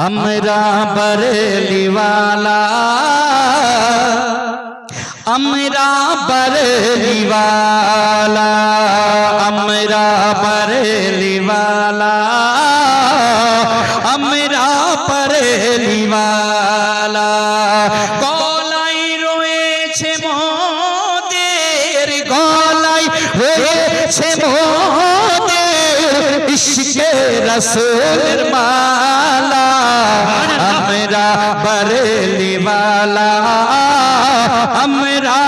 আমরা বরেলিওয়ালা আমরা বরেলিওয়ালা আমরা বরেলিওয়ালা আমরা বরেলিওয়ালা গলাই রয়েছে মোদের গলাই রয়েছে মোদের ইশকে মালা আমরা বরেলিওয়ালা আমরা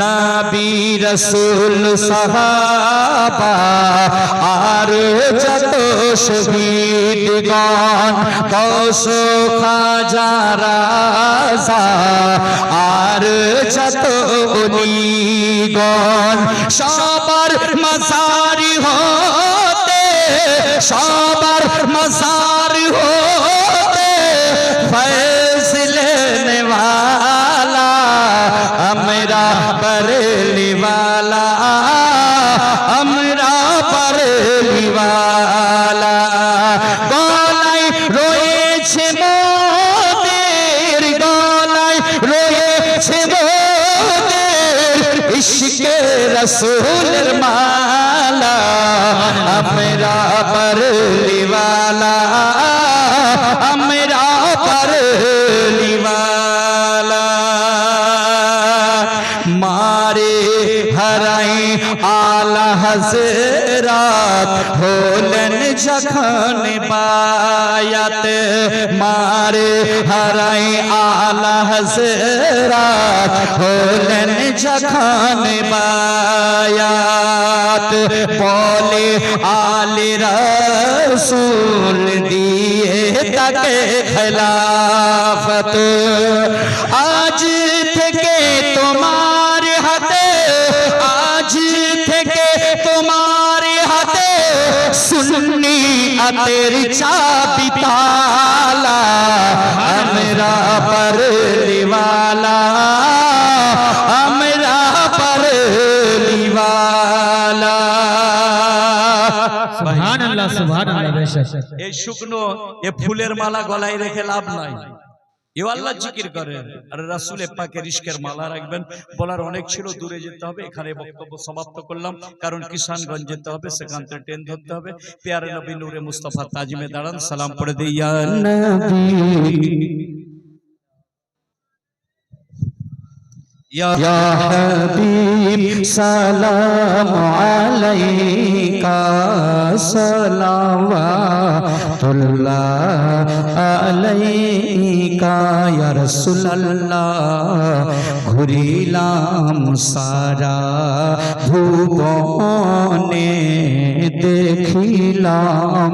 নবী রসুল সাহাবা আর যত শহীদগণ কৌশ খাজা রাজা আর যত অলিগণ সবার মাসারি হতে সবার বারেলিওয়ালা আমরা বারেলিওয়ালা গলায় রয়েছে মোদের গলায় রয়েছে মোদের ইশকে মালা আমরা হজরাত হলেন যখন বায়াত মারে হরাই আলা হজরাত হলেন যখন বায়াত বলে আলে রসুল দিয়ে তাকে খেলাফত। আজ থেকে তোমার সুন্নি আতের চাবি তালা আমরা পরলিওয়ালা আমরা পরলিওয়ালা সুবহানাল্লাহ সুবহান এই শুকনো এ ফুলের মালা গলায় রেখে লাভ নাই। এও আল্লাহ জিকির করেন। আর রাসুল এপাকে রিস্কের মালা রাখবেন। বলার অনেক ছিল দূরে যেতে হবে। এখানে বক্তব্য সমাপ্ত করলাম। কারণ কিষানগঞ্জ যেতে হবে সেখান থেকে ট্রেন ধরতে হবে। পেয়ারে নবী নূরে মুস্তফা তাজিমে দাঁড়ান। সালাম পড়ে দিই ইয়া ইয়া সালাম আলাইকা, সালাওয়াতুল্লাহ আলাইকা, ইয়া রাসূলুল্লাহ। ঘুরিলাম সারা ভুবনে, দেখিলাম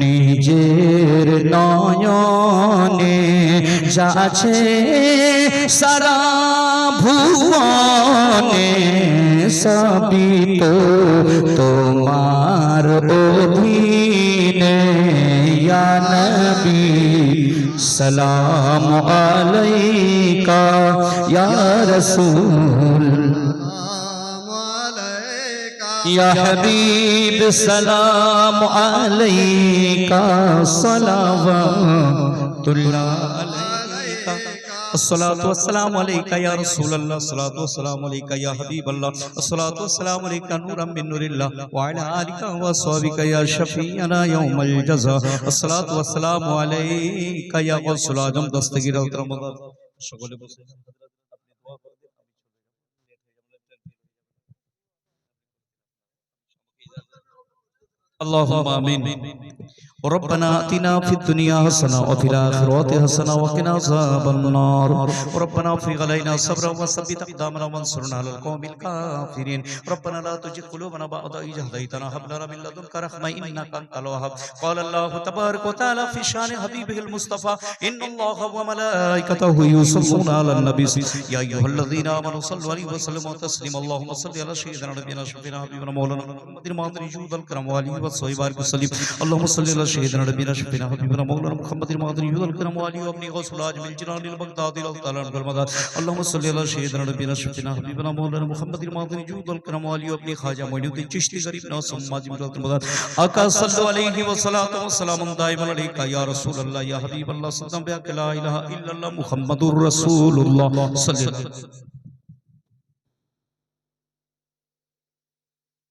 নিজের নয়নে। যাছে সারা ভুবন সবই তো তোমার অধীনে ইয়া নবী সালাম আলাইকা ইয়া রাসূল يا حبيب سلام عليك صلوات الله عليك الصلاة والسلام عليك يا رسول الله الصلاة والسلام عليك يا حبيب الله الصلاة والسلام عليك نورا من نور الله وعلى آلك وصحبك يا شفيعنا يوم الجزاء الصلاة والسلام عليك يا غوث العظم دستگیر رمضان সকলে বসে اللهم آمين ربنا آتنا في الدنيا حسنة وفي الآخرة حسنة وقنا عذاب النار ربنا افرغ علينا صبرا وثبت أقدامنا وانصرنا على القوم الكافرين ربنا لا تزغ قلوبنا بعد إذ هديتنا هب لنا من لدنك رحمة إنك أنت الوهاب قال الله تبارك وتعالى في شان حبيبه المصطفى إن الله وملائكته يصلون على النبي يا أيها الذين آمنوا صلوا عليه وسلموا تسليما اللهم صل على سيدنا نبينا شفينا حبيبنا مولانا محمد الماضي جود الكرم وعليه وصحبه وسلم اللهم صل على شہیدنا ربینا شفینا حبیبنا مولانا محمد المادر یود القرم والی و ابنی غوث العاج من جنان البغداد الالتالان برمدار اللہم صلی اللہ شہیدنا ربینا شفینا حبیبنا مولانا محمد المادر یود القرم والی و ابنی خاجہ مولیو دی چشتی غریب ناسم ماجی مرد المدار آقا صلو علیہ و صلاة و سلام دائم علیکہ، یا رسول اللہ، یا حبیب اللہ صلی اللہ علیہ و سلام بیاک لا الہ الا اللہ، محمد الرسول اللہ، صلی اللہ علیہ و سلام